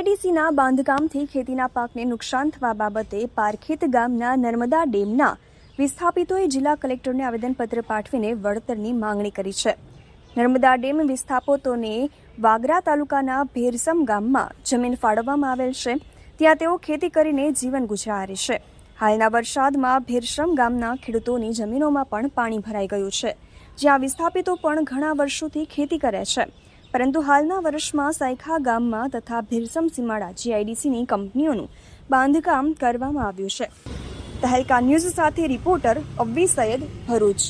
જીઆઈડીસીના બાંધકામથી ખેતીના પાકને નુકસાન થવા બાબતે પારખેત ગામના નર્મદા ડેમના વિસ્થાપિતોએ જિલ્લા કલેક્ટરને આવેદનપત્ર પાઠવીને વળતરની માંગણી કરી છે. નર્મદા ડેમ વિસ્થાપિતોને વાગરા તાલુકાના ભેરસમ ગામમાં જમીન ફાળવવામાં આવેલ છે. ત્યાં તેઓ ખેતી કરીને જીવન ગુજારે છે. હાલના વરસાદમાં ભેરસમ ગામના ખેડૂતોની જમીનોમાં પણ પાણી ભરાઈ ગયું છે. જ્યાં વિસ્થાપિતો પણ ઘણા વર્ષોથી ખેતી કરે છે. પરંતુ હાલના વર્ષમાં સાયખા ગામમાં તથા ભીરસમ સીમાડા જીઆઈડીસીની કંપનીઓનું બાંધકામ કરવામાં આવ્યું છે. તહેલકા ન્યૂઝ સાથે રિપોર્ટર અવ્વી સૈયદ ભરૂચ.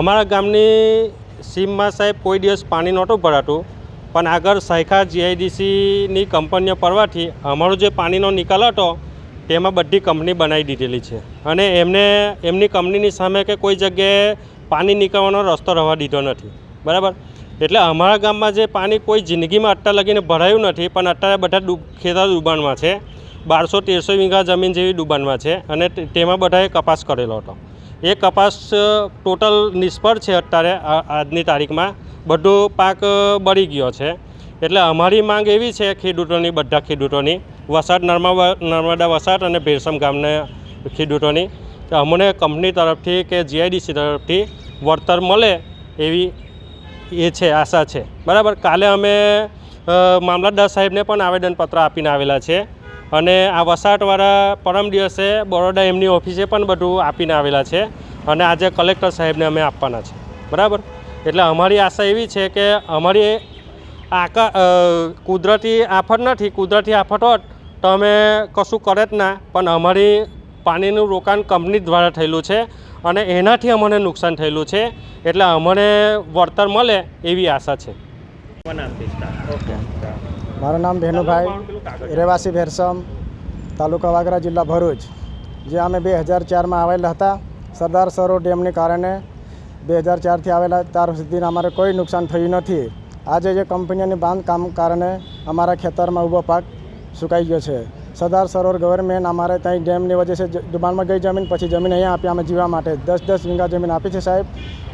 અમારા ગામની સીમમાં સાહેબ કોઈ દિવસ પાણી નહોતું ભરાતું, પણ આગળ સાયખા જીઆઈડીસીની કંપનીઓ પરવાથી અમારો જે પાણીનો નિકાલ હતો, તેમાં બધી કંપની બનાવી દીધેલી છે. અને એમને, એમની કંપનીની સામે કે કોઈ જગ્યાએ પાણી નીકળવાનો રસ્તો રહેવા દીધો નથી. બરાબર? એટલે અમારા ગામમાં જે પાણી કોઈ જિંદગીમાં અટ્ટા લગીને ભરાયું નથી, પણ અત્યારે બધા ડૂબ, ખેતર ડૂબાણમાં છે. બારસો તેરસો વીઘા જમીન જેવી ડૂબાણમાં છે અને તેમાં બધાએ કપાસ કરેલો હતો. એ કપાસ ટોટલ નિષ્ફળ છે અત્યારે આજની તારીખમાં. બધો પાક બળી ગયો છે. એટલે અમારી માંગ એવી છે ખેડૂતોની, બધા ખેડૂતોની વસાડ નર્મદા નર્મદા વસાડ અને ભેરસમ ગામના ખેડૂતોની, અમને કંપની તરફથી કે જીઆઈડીસી તરફથી વળતર મળે એવી એ છે, આશા છે. બરાબર? કાલે અમે મામલતદાર સાહેબને પણ આવેદનપત્ર આપીને આવેલા છે અને આ વસાહતવાળા પરમ દિવસે બરોડા એમની ઓફિસે પણ બધું આપીને આવેલા છે અને આજે કલેક્ટર સાહેબને અમે આપવાના છે. બરાબર? એટલે અમારી આશા એવી છે કે અમારી આકા કુદરતી આફત નથી, કુદરતી આફત હોત તો અમે કશું કરે જ ના, પણ અમારી પાણીનું રોકાણ કંપની દ્વારા થયેલું છે અને એનાથી અમને નુકસાન થયેલું છે. એટલે અમને વળતર મળે એવી આશા છે. મારું નામ ભેનુભાઈ રહેવાસી ભેરસમ તાલુકા વાગરા જિલ્લા ભરૂચ. જે અમે બે હજાર ચારમાં આવેલા હતા સરદાર સરોવર ડેમને કારણે બે હજાર ચારથી આવેલા ત્યાર સુધી અમારે કોઈ નુકસાન થયું નથી. આજે જે કંપનીઓની બાંધકામ કારણે અમારા ખેતરમાં ઊભો પાક સુકાઈ ગયો છે. સરદાર સરોવર ગવર્મેન્ટ અમારે ત્યાં ડેમની વજહ છે દુબાણમાં ગઈ જમીન, પછી જમીન અહીંયા આપી, અમે જીવા માટે દસ દસ વીઘા જમીન આપી છે સાહેબ.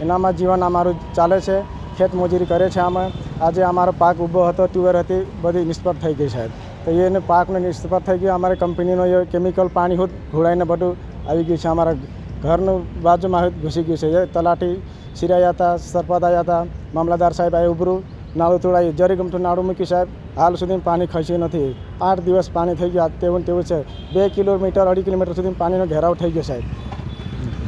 એનામાં જીવન અમારું ચાલે છે, ખેત મજૂરી કરે છે અમે આજે અમારો પાક ઊભો હતો, ટ્યુબર હતી, બધી નિષ્ફળ થઈ ગઈ સાહેબ. તો એને પાકને નિષ્ફળ થઈ ગયો, અમારી કંપનીનો એ કેમિકલ, પાણી હોત ઘોળાઈને બધું આવી ગયું છે. અમારા ઘરનું બાજુમાં ઘૂસી ગયું છે. તલાટી સિરાયા હતા આવ્યા હતા મામલાદાર સાહેબ આવી ઉભરું. નાળું તોડાયું. જરી ગમતું નાળું મૂક્યું સાહેબ, હાલ સુધી પાણી ખસ્યું નથી. આઠ દિવસ પાણી થઈ ગયા. તેવું તેવું છે. બે કિલોમીટર અઢી કિલોમીટર સુધી પાણીનો ઘેરાવ થઈ ગયો સાહેબ.